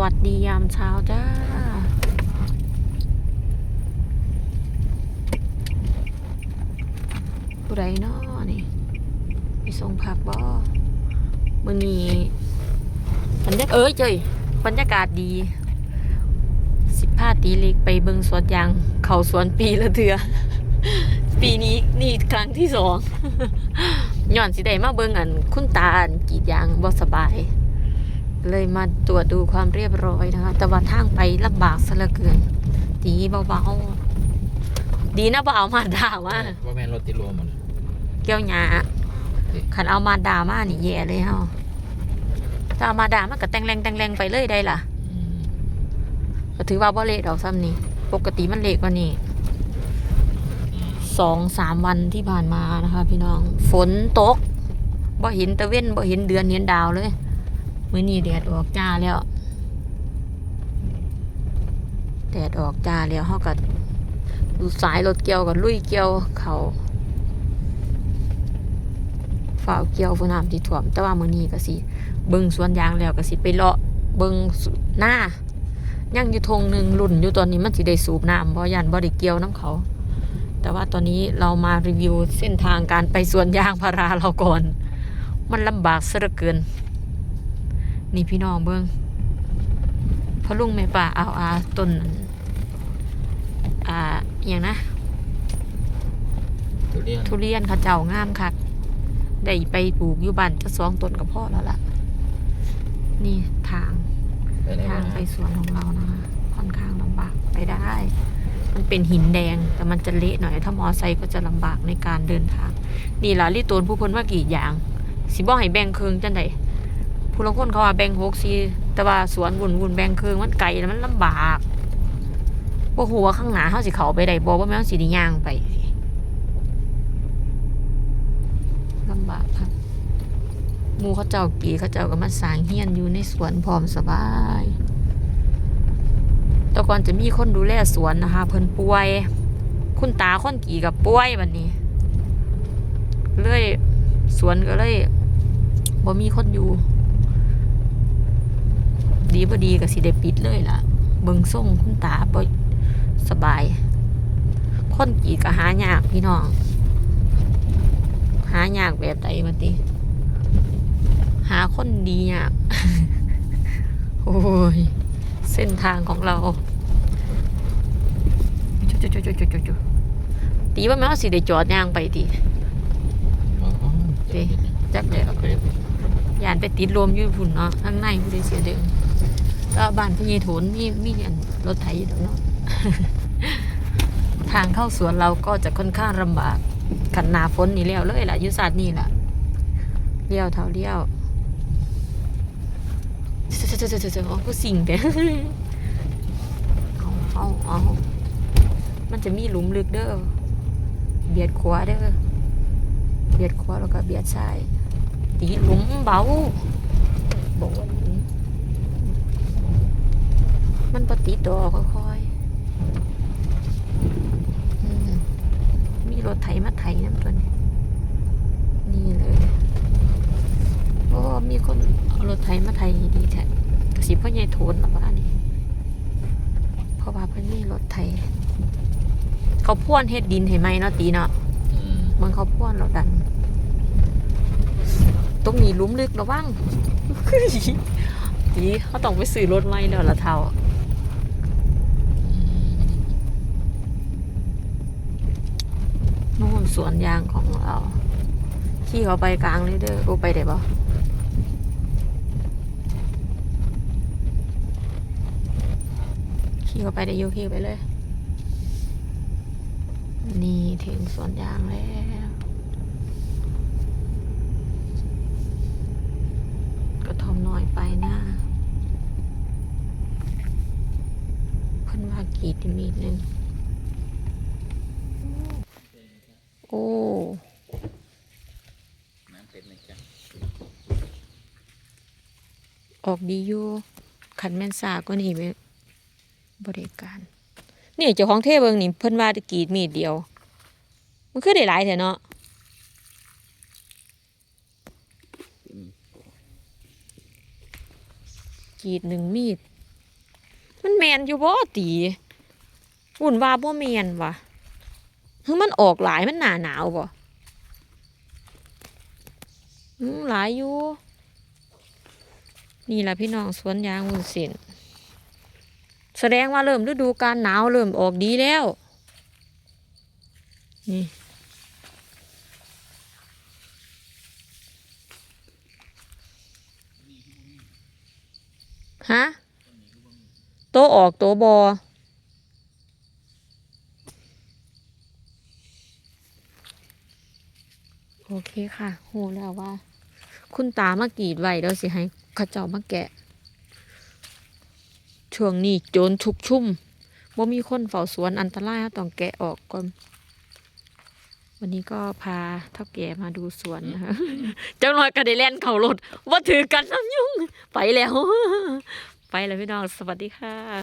วัสดียามเช้าจ้า ผู้ใดนาะนี่ไปส่งผักบ่มือนี้บรรยากาศเอ้ยเจ้ยบรรยากาศดี สิบห้าตีเล็กไปเบิงสวนยาง เขาสวนปีละเถือ ปีนี้นี่ครั้งที่สองย้อนสิได้มาเบิงอัน คุณตาอันกีดยางบ่สบาย เลยมาตรวจดูความเรียบร้อยนะคะ แต่ว่าทางไปลำบากซะเหลือเกินตีเบาๆ ดีนะบ่เอามาด่าว่าว่าแม่นรถติดรวมหมดเลยเกี่ยวหยาขันเอามาด่ามานี่แย่เลยเฮาถ้าเอามาด่ามันก็แต่งแรงแต่งแรงไปเลยได้ล่ะอืมก็ถือว่าบ่เละดอกซ้ำนี่ปกติมันเละกว่านี้สองสามวันที่ผ่านมานะคะ พี่น้อง ฝนตกบ่เห็นตะเว้นบ่เห็นเดือนเห็นดาวเลย มื้อนี้แดดออกจ้าแล้วแดดออกจ้าแล้วเฮาก็ดูสายรถเกี่ยวกับลุยเกี่ยวเขาฝ่าเกี่ยวฝนน้ำที่ท่วม แต่ว่ามื้อนี้ก็สิเบิ่งสวนยางแล้วก็สิไปเลาะเบิ่งหน้ายังอยู่ทงหนึ่งรุ่นอยู่ตอนนี้มันสิได้สูบน้ำบ่ยันบ่ได้เกี่ยวน้ำเขา แต่ว่าตอนนี้เรามารีวิวเส้นทางการไปสวนยางพาราเราก่อน มันลำบากซะเหลือเกิน นี่พี่น้องเบิ้งพอลุงแม่ป่าเอาอาต้นอ่าอหย่างนะทุเรียนทุเรียนเขาเจ้างามคักได้ไปปลูกอยู่บ้านจะสองต้นกับพ่อแล้วล่ะ นี่ทางไปไหนทางมาไปสวนของเรานะคะค่อนข้างลำบากไปได้ มันเป็นหินแดงแต่มันจะเละหน่อย ถ้ามอไซค์ก็จะลำบากในการเดินทาง นี่ล่ะลี่ตูนผู้เพ้นว่ากรีดยาง สิบ่ให้แบ่งเครืองจังได ผู้ลางคนเขาว่าแบ่งหกซีแต่ว่าสวนวุ่นวุ่นแบ่งเครืองมันไกลแล้วมันลำบากบ่หัวข้างหน้าเฮาสิเขาไปได้บ่ว่าแม่นสิได้ย่างไปลำบากครับหมูเขาเจ้ากีเขาเจ้าก็มาสร้างเฮียนอยู่ในสวนพร้อมสบายแต่ก่อนจะมีคนดูแลสวนนะคะ เพิ่นป่วย คุณตาคนกี่กับป่วยวันนี้เลยสวนก็เลยบ่มีคนอยู่ ดีบ่ดีก็สิได้ปิดเลยล่ะ เบิ่งส่งคุณตาบ่สบาย คนกี่ก็หายากพี่น้อง หายากแบบใดมาติ หาคนดียากโอ้ย เส้นทางของเราจุจุจุจุจุจุจุตีว่าแม่เอาสิได้จอดย่างไปตีอ๋อเอ๊ะจักเดี๋ยวไปยานไปติดรวมอยู่พุ่นเนาะข้างในผู้ใดเสียเดิง แล้วบ้านพี่ยีโถนมีมีอันรถไถอยู่ตรงเนาะทางเข้าสวนเราก็จะค่อนข้างลำบากขันหนาฝนนี่เลี้ยวเลยล่ะยุศาสตร์นี่ล่ะเลี้ยวเท่าเลี้ยวเจ้าเจ้าเจ้าเจ้าเจ้าก็สิ่งแต่เอาเอาเอามันจะมีหลุมลึกเด้อเบียดขวาเด้อเบียดขวาแล้วก็เบียดซ้ายตีหลุมเบาบอกว่า มมันปฏิดดอกค่อยๆอืมมีรถไถมาไถน้ำตัวนี้ นี่เลยโอ้มีคนเอารถไถมาไถดีแท้กระสิพ่อใหญ่โถนหรอวะนี่เพราะว่าเพิ่นมีรถไถ เขาพ่วนเฮ็ดดินให้ไหมเนาะตีเนาะอืมมันเขาพ่วนเราดันตรงนี้หลุ้มลึกระวังดีเขาต้องไปซื้อรถใหม่แล้วละเท่านู่น สวนยางของเราขี่เขาไปกลางเลยเด้อโอ้ไปได้ปะขี่เขาไปได้อยูขี่ไปเลย นี่ถึงสวนยางแล้วกระทอมน้อยไปหนะเพิ่นว่ากีดมีดนึงโอ้ น้ำเต็มเลยจ้ะ ออกดีอยู่ขันแม่นสาก็นี่ไปบริการ นี่เจ้าของเทเบิงนี่เพิ่นว่ากรีดมีดเดียว มันคือได้หลายแท้เนาะกีดหนึ่งมีด มันแมนอยู่บ่ตีวุ่นว่าบ่แมนวะคือมันออกหลายมันหนาหนาวบ่อืมหลายอยู่ นี่แหละพี่น้องสวนยางวุ้นเส้นแสดงว่าเริ่มฤดูการหนาวเริ่มออกดีแล้ว นี่ฮะโตออกโตบอโอเคค่ะโหแล้วว่า คุณตามากีดไว้เดี๋ยวสิให้ ข้าเจ้ามาแกะ ช่วงนี้โจรชุกชุ่มบ่มีคนเฝ้าสวนอันตรายต้องแกะออกก่อน วันนี้ก็พาเท่าแก่มาดูสวนนะคะจังหน่อยก็ได้แล่นเข่ารถว่าถือกันน้ำยุ่ง ไปแล้ว ไปแล้วพี่น้อง สวัสดีค่ะ